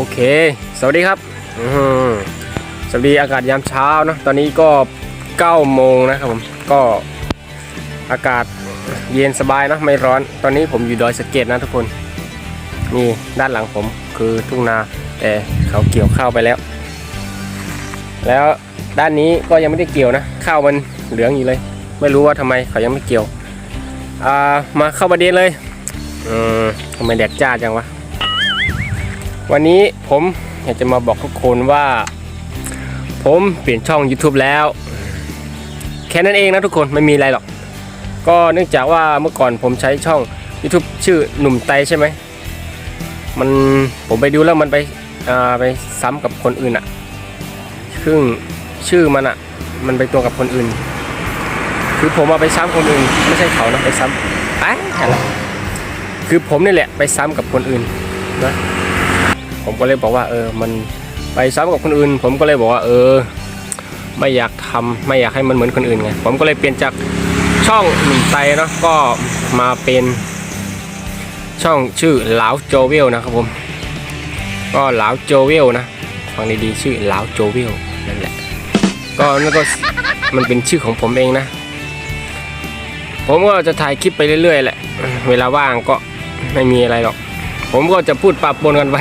โอเค สวัสดีครับสวัสดีอากาศยามเช้านะตอนนี้ก็9โมงนะครับผมก็อากาศเย็นสบายนะไม่ร้อน ตอนนี้ผมอยู่ดอยสะเก็ดนะทุกคนนี่ด้านหลังผมคือทุ่งนาแต่เขาเกี่ยวข้าวไปแล้ว แล้วด้านนี้ก็ยังไม่ได้เกี่ยวนะข้าวมันเหลืองอยู่เลย ไม่รู้ว่าทำไมเขายังไม่เกี่ยวอ่ามาเข้าประเด็นเลยอืมทำไมแดดจ้าจังวะ วันนี้ผมอยากจะมาบอกทุกคนว่า ผมเปลี่ยนช่อง YouTube แล้ว แค่นั้นเองนะทุกคนไม่มีอะไรหรอก ก็เนื่องจากว่าเมื่อก่อนผมใช้ช่อง YouTube ชื่อหนุ่มไตใช่ไหมมันผมไปดูแล้วมันไปไปซ้ำกับคนอื่นอะซึ่งชื่อมันอะมันไปตัวกับคนอื่น คือผมเอาไปซ้ำคนอื่น ไม่ใช่เขานะไปซ้ำไอ้อะไรคือผมนี่แหละไปซ้ำกับคนอื่นนะ ผมก็เลยบอกว่าเออมันไปซ้ำกับคนอื่น ผมก็เลยบอกว่าเออ ไม่อยากทำไม่อยากให้มันเหมือนคนอื่นไงผมก็เลยเปลี่ยนจากช่องหนุ่มไตเนาะก็มาเป็นช่องชื่อหลาวโจเวลนะครับผม ก็หลาวโจเวลนะฟังดีๆชื่อหลาวโจเวลนั่นแหละก็นั่นก็มันเป็นชื่อของผมเองนะ ผมก็จะถ่ายคลิปไปเรื่อยๆแหละ เวลาว่างก็ไม่มีอะไรหรอก ผมก็จะพูดปะปนกันไป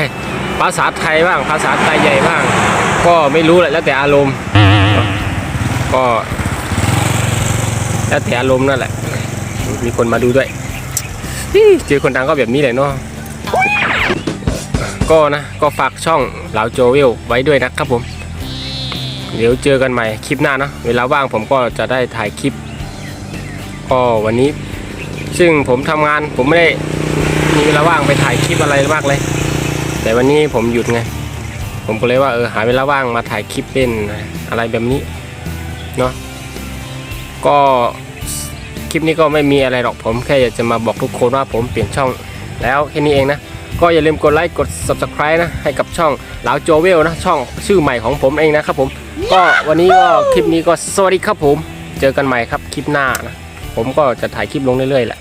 ภาษาไทยบ้าง ภาษาไทยใหญ่บ้าง ก็ไม่รู้แหละแล้วแต่อารมณ์ ก็แล้วแต่อารมณ์นั่นแหละ มีคนมาดูด้วยเจอคนดังก็แบบนี้แหละเนาะก็นะก็ฝากช่องเหลาโจวิลไว้ด้วยนะครับผม เดี๋ยวเจอกันใหม่คลิปหน้าเนาะเวลาว่างผมก็จะได้ถ่ายคลิปก็วันนี้ ซึ่งผมทำงานผมไม่ได้มีเวลาว่างไปถ่ายคลิปอะไรมากเลย แต่วันนี้ผมหยุดไง ผมก็เลยว่าเออหาเวลาว่างมาถ่ายคลิปเล่นอะไรแบบนี้เนาะก็คลิปนี้ก็ไม่มีอะไรหรอกผมแค่อยากจะมาบอกทุกคนว่าผมเปลี่ยนช่องแล้วแค่นี้เองนะ ก็อย่าลืมกดไลค์กด subscribe นะให้กับช่องหลาวโจเวลนะช่องชื่อใหม่ของผมเองนะครับผม ก็วันนี้ก็คลิปนี้ก็สวัสดีครับผม เจอกันใหม่ครับคลิปหน้านะผมก็จะถ่ายคลิปลงเรื่อยๆแหละ